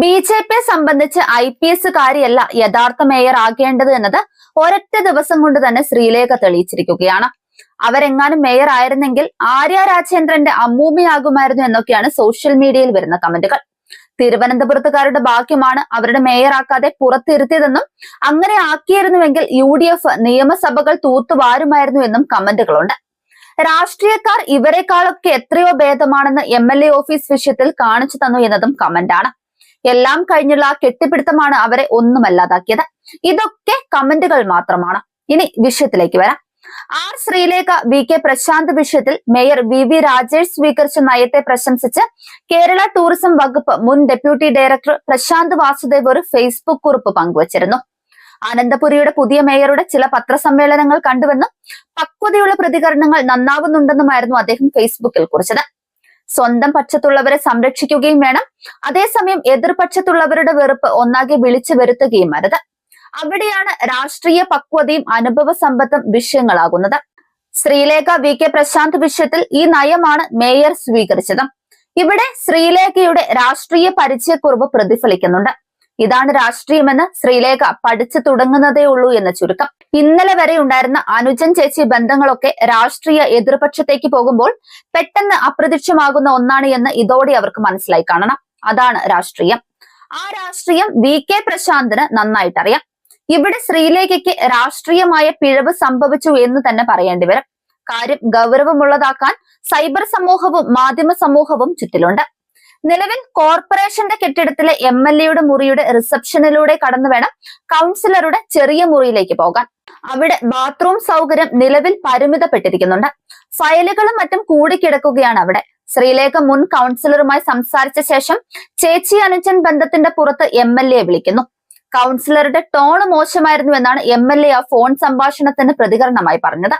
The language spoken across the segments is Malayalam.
ബി ജെ പിയെ സംബന്ധിച്ച് ഐ പി എസ് കാര്യല്ല യഥാർത്ഥ മേയർ ആകേണ്ടത് എന്നത് ഒരൊറ്റ ദിവസം കൊണ്ട് തന്നെ ശ്രീലേഖ തെളിയിച്ചിരിക്കുകയാണ്. അവരെങ്ങാനും മേയർ ആയിരുന്നെങ്കിൽ ആര്യ രാജേന്ദ്രന്റെ അമ്മൂമ്മയാകുമായിരുന്നു എന്നൊക്കെയാണ് സോഷ്യൽ മീഡിയയിൽ വരുന്ന കമന്റുകൾ. തിരുവനന്തപുരത്തുകാരുടെ ഭാഗ്യമാണ് അവരുടെ മേയറാക്കാതെ പുറത്തിരുത്തിയതെന്നും അങ്ങനെ ആക്കിയിരുന്നുവെങ്കിൽ യു ഡി എഫ് നിയമസഭകൾ തൂത്തുവാരുമായിരുന്നു എന്നും കമന്റുകളുണ്ട്. രാഷ്ട്രീയക്കാർ ഇവരെക്കാളൊക്കെ എത്രയോ ഭേദമാണെന്ന് എം എൽ എ ഓഫീസ് വിഷയത്തിൽ കാണിച്ചു തന്നു എന്നതും കമന്റാണ്. എല്ലാം കഴിഞ്ഞുള്ള ആ കെട്ടിപ്പിടുത്തമാണ് അവരെ ഒന്നുമല്ലാതാക്കിയത് ഇതൊക്കെ കമന്റുകൾ മാത്രമാണ്. ഇനി വിഷയത്തിലേക്ക് വരാം. R Sreelekha V K Prashanth വിഷയത്തിൽ മേയർ വി വി രാജേഷ് സ്വീകരിച്ച നയത്തെ പ്രശംസിച്ച് കേരള ടൂറിസം വകുപ്പ് മുൻ ഡെപ്യൂട്ടി ഡയറക്ടർ പ്രശാന്ത് വാസുദേവ് ഒരു ഫേസ്ബുക്ക് കുറിപ്പ് പങ്കുവച്ചിരുന്നു. അനന്തപുരിയുടെ പുതിയ മേയറുടെ ചില പത്രസമ്മേളനങ്ങൾ കണ്ടുവെന്നും പക്വതയുള്ള പ്രതികരണങ്ങൾ നന്നാവുന്നുണ്ടെന്നുമായിരുന്നു അദ്ദേഹം ഫേസ്ബുക്കിൽ കുറിച്ചത്. സ്വന്തം പക്ഷത്തുള്ളവരെ സംരക്ഷിക്കുകയും വേണം. അതേസമയം എതിർപക്ഷത്തുള്ളവരുടെ വെറുപ്പ് ഒന്നാകെ വിളിച്ചു വരുത്തുകയും അരുത്. അവിടെയാണ് രാഷ്ട്രീയ പക്വതയും അനുഭവ സമ്പത്തും വിഷയങ്ങളാകുന്നത്. ശ്രീലേഖ വി. കെ. പ്രശാന്ത് വിഷയത്തിൽ ഈ നയമാണ് മേയർ സ്വീകരിച്ചത്. ഇവിടെ ശ്രീലേഖയുടെ രാഷ്ട്രീയ പരിചയക്കുറവ് പ്രതിഫലിക്കുന്നുണ്ട്. ഇതാണ് രാഷ്ട്രീയമെന്ന് ശ്രീലേഖ പഠിച്ചു തുടങ്ങുന്നതേ ഉള്ളൂ എന്ന് ചുരുക്കം. ഇന്നലെ വരെ ഉണ്ടായിരുന്ന അനുജൻ ചേച്ചി ബന്ധങ്ങളൊക്കെ രാഷ്ട്രീയ എതിർപക്ഷത്തേക്ക് പോകുമ്പോൾ പെട്ടെന്ന് അപ്രത്യക്ഷമാകുന്ന ഒന്നാണ് എന്ന് ഇതോടെ അവർക്ക് മനസ്സിലായി കാണണം. അതാണ് രാഷ്ട്രീയം. ആ രാഷ്ട്രീയം വി കെ പ്രശാന്തിന് നന്നായിട്ടറിയാം. ഇവിടെ ശ്രീലേഖയ്ക്ക് രാഷ്ട്രീയമായ പിഴവ് സംഭവിച്ചു എന്ന് തന്നെ പറയേണ്ടി വരും. കാര്യം ഗൗരവമുള്ളതാക്കാൻ സൈബർ സമൂഹവും മാധ്യമ സമൂഹവും ചുറ്റിലുണ്ട്. നിലവിൽ കോർപ്പറേഷന്റെ കെട്ടിടത്തിലെ എം എൽ എയുടെ മുറിയുടെ റിസപ്ഷനിലൂടെ കടന്നു വേണം കൗൺസിലറുടെ ചെറിയ മുറിയിലേക്ക് പോകാൻ. അവിടെ ബാത്റൂം സൗകര്യം നിലവിൽ പരിമിതപ്പെട്ടിരിക്കുന്നുണ്ട്. ഫയലുകളും മറ്റും കൂടിക്കിടക്കുകയാണ് അവിടെ. ശ്രീലേഖ മുൻ കൗൺസിലറുമായി സംസാരിച്ച ശേഷം ചേച്ചി അനുജൻ ബന്ധത്തിന്റെ പുറത്ത് എം എൽ എ വിളിക്കുന്നു. കൗൺസിലറുടെ ടോണ് മോശമായിരുന്നു എന്നാണ് എം എൽ എ ആ ഫോൺ സംഭാഷണത്തിന് പ്രതികരണമായി പറഞ്ഞത്.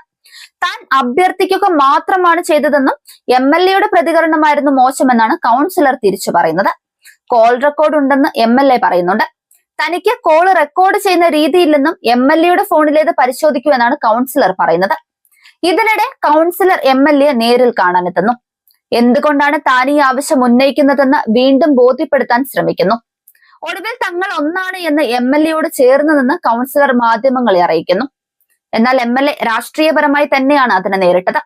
താൻ അഭ്യർത്ഥിക്കുക മാത്രമാണ് ചെയ്തതെന്നും എം എൽ എയുടെ പ്രതികരണമായിരുന്നു മോശമെന്നാണ് കൗൺസിലർ തിരിച്ചു പറയുന്നത്. കോൾ റെക്കോർഡ് ഉണ്ടെന്ന് എം എൽ എ പറയുന്നുണ്ട്. തനിക്ക് കോൾ റെക്കോർഡ് ചെയ്യുന്ന രീതിയില്ലെന്നും എം എൽ എയുടെ ഫോണിലേത് പരിശോധിക്കൂ എന്നാണ് കൗൺസിലർ പറയുന്നത്. ഇതിനിടെ കൗൺസിലർ എം എൽ എ നേരിൽ കാണാനെത്തുന്നു. എന്തുകൊണ്ടാണ് താൻ ഈ ആവശ്യം ഉന്നയിക്കുന്നതെന്ന് വീണ്ടും ബോധ്യപ്പെടുത്താൻ ശ്രമിക്കുന്നു? ഒടുവിൽ തങ്ങൾ ഒന്നാണ് എന്ന് എം എൽ എയോട് ചേർന്ന് നിന്ന് കൗൺസിലർ മാധ്യമങ്ങളെ അറിയിക്കുന്നു. എന്നാൽ എം എൽ എ രാഷ്ട്രീയപരമായി തന്നെയാണ് അതിനെ നേരിട്ടത്.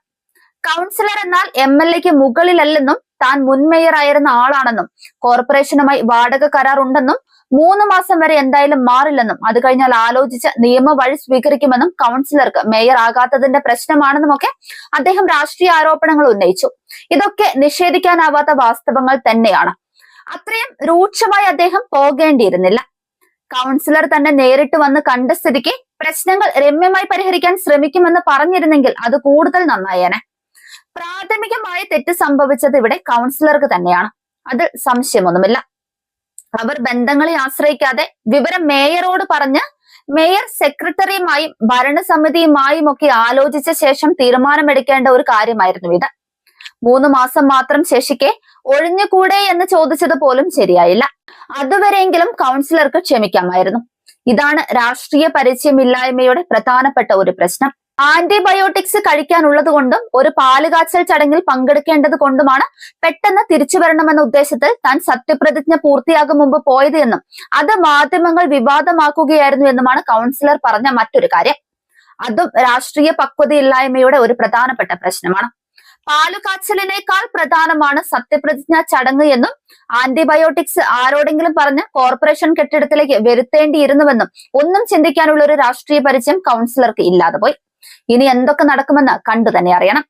കൗൺസിലർ എന്നാൽ എം എൽ എക്ക് മുകളിലല്ലെന്നും താൻ മുൻ മേയറായിരുന്ന ആളാണെന്നും കോർപ്പറേഷനുമായി വാടക കരാർ ഉണ്ടെന്നും മൂന്ന് മാസം വരെ എന്തായാലും മാറില്ലെന്നും അത് കഴിഞ്ഞാൽ ആലോചിച്ച് നിയമ വഴി സ്വീകരിക്കുമെന്നും കൗൺസിലർക്ക് മേയർ ആകാത്തതിന്റെ പ്രശ്നമാണെന്നും ഒക്കെ അദ്ദേഹം രാഷ്ട്രീയ ആരോപണങ്ങൾ ഉന്നയിച്ചു. ഇതൊക്കെ നിഷേധിക്കാനാവാത്ത വാസ്തവങ്ങൾ തന്നെയാണ്. അത്രയും രൂക്ഷമായി അദ്ദേഹം പോകേണ്ടിയിരുന്നില്ല. കൗൺസിലർ തന്നെ നേരിട്ട് വന്ന് കണ്ട സ്ഥിതിക്ക് പ്രശ്നങ്ങൾ രമ്യമായി പരിഹരിക്കാൻ ശ്രമിക്കുമെന്ന് പറഞ്ഞിരുന്നെങ്കിൽ അത് കൂടുതൽ നന്നായേനെ. പ്രാഥമികമായ തെറ്റ് സംഭവിച്ചത് ഇവിടെ കൗൺസിലർക്ക് തന്നെയാണ്. അത് സംശയമൊന്നുമില്ല. അവർ ബന്ധങ്ങളെ ആശ്രയിക്കാതെ വിവരം മേയറോട് പറഞ്ഞ് മേയർ സെക്രട്ടറിയുമായും ഭരണസമിതിയുമായും ഒക്കെ ആലോചിച്ച ശേഷം തീരുമാനമെടുക്കേണ്ട ഒരു കാര്യമായിരുന്നു ഇത്. മൂന്ന് മാസം മാത്രം ശേഷിക്കെ ഒഴിഞ്ഞുകൂടെ എന്ന് ചോദിച്ചത് പോലും ശരിയായില്ല. അതുവരെയെങ്കിലും കൗൺസിലർക്ക് ക്ഷമിക്കാമായിരുന്നു. ഇതാണ് രാഷ്ട്രീയ പരിചയമില്ലായ്മയുടെ പ്രധാനപ്പെട്ട ഒരു പ്രശ്നം. ആന്റിബയോട്ടിക്സ് കഴിക്കാനുള്ളത് കൊണ്ടും ഒരു പാലുകാച്ചൽ ചടങ്ങിൽ പങ്കെടുക്കേണ്ടത് കൊണ്ടുമാണ് പെട്ടെന്ന് തിരിച്ചു വരണമെന്ന ഉദ്ദേശത്തിൽ താൻ സത്യപ്രതിജ്ഞ പൂർത്തിയാകും മുമ്പ് പോയത് എന്നും അത് മാധ്യമങ്ങൾ വിവാദമാക്കുകയായിരുന്നു എന്നുമാണ് കൗൺസിലർ പറഞ്ഞ മറ്റൊരു കാര്യം. അതും രാഷ്ട്രീയ പക്വതയില്ലായ്മയുടെ ഒരു പ്രധാനപ്പെട്ട പ്രശ്നമാണ്. പാലുകാച്ചലിനേക്കാൾ പ്രധാനമാണ് സത്യപ്രതിജ്ഞ ചടങ്ങ് എന്നും ആന്റിബയോട്ടിക്സ് ആരോടെങ്കിലും പറഞ്ഞ് കോർപ്പറേഷൻ കെട്ടിടത്തിലേക്ക് വരുത്തേണ്ടിയിരുന്നുവെന്നും ഒന്നും ചിന്തിക്കാനുള്ള ഒരു രാഷ്ട്രീയ പരിചയം കൗൺസിലർക്ക് ഇല്ലാതെ പോയി. ഇനി എന്തൊക്കെ നടക്കുമെന്ന് കണ്ടു തന്നെ അറിയണം.